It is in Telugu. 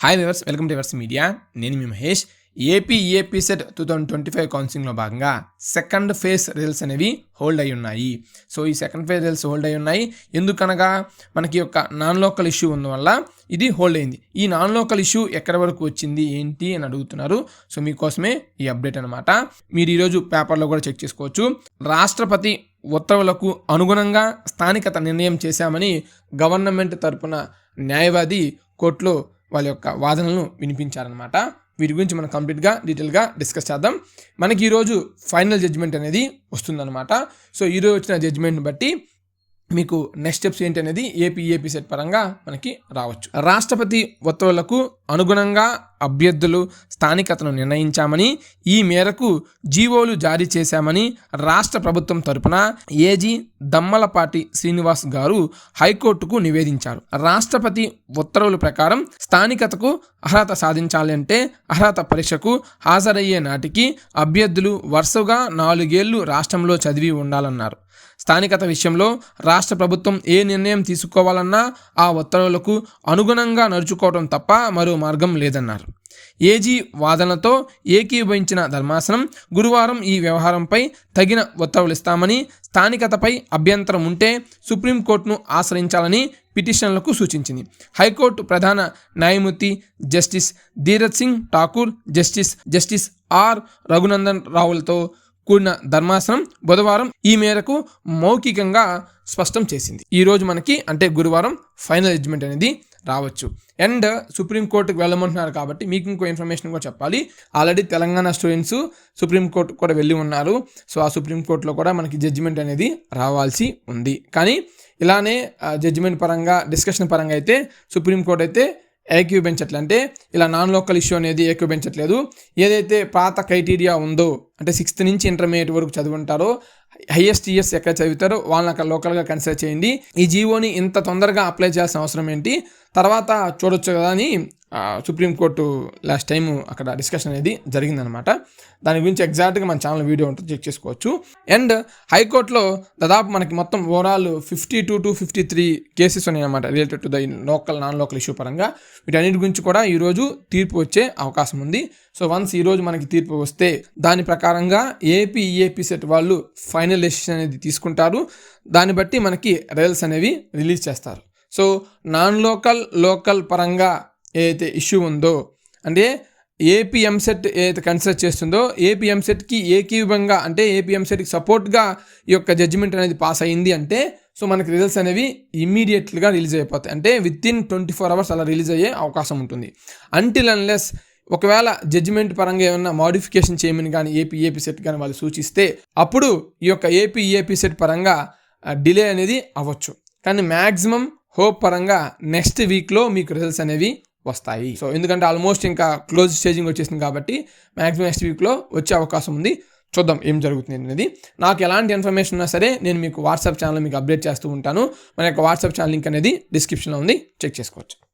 Hi viewers welcome to viewers media నేను మీ Mahesh. AP AP CET two thousand twenty five కౌన్సిలింగ్లో భాగంగా సెకండ్ ఫేజ్ రిజల్ట్స్ అనేవి హోల్డ్ అయి ఉన్నాయి. సో ఈ సెకండ్ ఫేజ్ రిజల్ట్స్ హోల్డ్ అయి ఉన్నాయి. ఎందుకనగా మనకి యొక్క నాన్ లోకల్ ఇష్యూ ఉన్నవల్ల ఇది హోల్డ్ అయింది. ఈ నాన్ లోకల్ ఇష్యూ ఎక్కడి వరకు వచ్చింది ఏంటి అని అడుగుతున్నారు. సో మీకోసమే ఈ అప్డేట్ అనమాట మీరు ఈరోజు పేపర్లో కూడా చెక్ చేసుకోవచ్చు. రాష్ట్రపతి ఉత్తర్వులకు అనుగుణంగా స్థానికత నిర్ణయం చేశామని గవర్నమెంట్ తరపున న్యాయవాది కోర్టులో వాళ్ళ యొక్క వాదనలను వినిపించారనమాట వీటి గురించి మనం కంప్లీట్గా డీటెయిల్గా డిస్కస్ చేద్దాం. మనకి ఈరోజు ఫైనల్ జడ్జిమెంట్ అనేది వస్తుందన్నమాట. సో ఈరోజు వచ్చిన జడ్జిమెంట్ని బట్టి మీకు నెక్స్ట్ స్టెప్స్ ఏంటి అనేది ఏపీ ఏపీ సెట్ పరంగా మనకి రావచ్చు. రాష్ట్రపతి ఉత్తర్వులకు అనుగుణంగా అభ్యర్థులు స్థానికతను నిర్ణయించామని ఈ మేరకు జీవోలు జారీ చేశామని రాష్ట్ర ప్రభుత్వం తరపున ఏజీ దమ్మలపాటి శ్రీనివాస్ గారు హైకోర్టుకు నివేదించారు. రాష్ట్రపతి ఉత్తర్వుల ప్రకారం స్థానికతకు అర్హత సాధించాలి అంటే అర్హత పరీక్షకు హాజరయ్యే నాటికి అభ్యర్థులు వరుసగా నాలుగేళ్ళు రాష్ట్రంలో చదివి ఉండాలన్నారు. స్థానికత విషయంలో రాష్ట్ర ప్రభుత్వం ఏ నిర్ణయం తీసుకోవాలన్నా ఆ ఉత్తర్వులకు అనుగుణంగా నడుచుకోవడం తప్ప మరో మార్గం లేదన్నారు. ఏజీ వాదనతో ఏకీభవించిన ధర్మాసనం గురువారం ఈ వ్యవహారంపై తగిన ఉత్తర్వులు ఇస్తామని స్థానికతపై అభ్యంతరం ఉంటే సుప్రీంకోర్టును ఆశ్రయించాలని పిటిషన్లకు సూచించింది. హైకోర్టు ప్రధాన న్యాయమూర్తి justice Dheeraj Singh Thakur justice justice R Raghunandan రావులతో కూడిన ధర్మాసనం బుధవారం ఈ మేరకు మౌఖికంగా స్పష్టం చేసింది. ఈరోజు మనకి అంటే గురువారం ఫైనల్ జడ్జిమెంట్ అనేది రావచ్చు. అండ్ సుప్రీంకోర్టుకు వెళ్ళమంటున్నారు కాబట్టి మీకు ఇంకో ఇన్ఫర్మేషన్ కూడా చెప్పాలి. ఆల్రెడీ తెలంగాణ స్టూడెంట్స్ సుప్రీంకోర్టు కూడా వెళ్ళి ఉన్నారు. సో ఆ సుప్రీంకోర్టులో కూడా మనకి జడ్జిమెంట్ అనేది రావాల్సి ఉంది. కానీ ఇలానే జడ్జిమెంట్ పరంగా డిస్కషన్ పరంగా అయితే సుప్రీంకోర్టు అయితే ఏకీభవించట్లేదు అంటే ఇలా నాన్ లోకల్ ఇష్యూ అనేది ఏకీభవించట్లేదు. ఏదైతే పాత క్రైటీరియా ఉందో అంటే సిక్స్త్ నుంచి ఇంటర్మీడియట్ వరకు చదువుంటారో హైయెస్ట్ ఇయర్స్ ఎక్కడ చదువుతారో వాళ్ళని అక్కడ లోకల్గా కన్సిడర్ చేయండి. ఈ జీవోని ఇంత తొందరగా అప్లై చేయాల్సిన అవసరం ఏంటి? తర్వాత చూడొచ్చు కదా అని సుప్రీంకోర్టు లాస్ట్ టైం అక్కడ డిస్కషన్ అనేది జరిగిందనమాట దాని గురించి ఎగ్జాక్ట్గా మన ఛానల్ వీడియో ఉంటుంది చెక్ చేసుకోవచ్చు. అండ్ హైకోర్టులో దాదాపు మనకి మొత్తం overall fifty two to fifty three cases ఉన్నాయన్నమాట related to the local non local issue పరంగా. వీటన్నిటి గురించి కూడా ఈరోజు తీర్పు వచ్చే అవకాశం ఉంది. సో వన్స్ ఈరోజు మనకి తీర్పు వస్తే దాని ప్రకారంగా ఏపీ ఈఏపీ సెట్ వాళ్ళు ఫైనల్ డెసిషన్ అనేది తీసుకుంటారు. దాన్ని బట్టి మనకి రైల్స్ అనేవి రిలీజ్ చేస్తారు. సో నాన్ లోకల్ లోకల్ పరంగా ఏదైతే ఇష్యూ ఉందో అంటే ఏపీఎంసెట్ ఏదైతే కన్సిడర్ చేస్తుందో ఏపీఎంసెట్కి ఏకీవంగా అంటే ఏపీఎంసెట్కి సపోర్ట్గా ఈ యొక్క జడ్జిమెంట్ అనేది పాస్ అయింది అంటే సో మనకి రిజల్ట్స్ అనేవి ఇమీడియట్గా రిలీజ్ అయిపోతాయి. అంటే within twenty four hours అలా రిలీజ్ అయ్యే అవకాశం ఉంటుంది. అంటిల్ అన్లెస్ ఒకవేళ జడ్జిమెంట్ పరంగా ఏమైనా మాడిఫికేషన్ చేయమని కానీ ఏపీ ఏపీ సెట్ కానీ వాళ్ళు సూచిస్తే అప్పుడు ఈ యొక్క ఏపీ ఏపీ సెట్ పరంగా డిలే అనేది అవ్వచ్చు. కానీ మ్యాక్సిమం హోప్ పరంగా నెక్స్ట్ వీక్లో మీకు రిజల్ట్స్ అనేవి వస్తాయి. సో ఎందుకంటే ఆల్మోస్ట్ ఇంకా క్లోజ్ స్టేజింగ్ వచ్చేసింది కాబట్టి మ్యాక్సిమం నెక్స్ట్ వీక్లో వచ్చే అవకాశం ఉంది. చూద్దాం ఏం జరుగుతుంది అనేది. నాకు ఎలాంటి ఇన్ఫర్మేషన్ ఉన్నా సరే నేను మీకు వాట్సాప్ ఛానల్ మీకు అప్డేట్ చేస్తూ ఉంటాను. మన యొక్క వాట్సాప్ ఛానల్ లింక్ అనేది డిస్క్రిప్షన్లో ఉంది. చెక్ చేసుకోవచ్చు.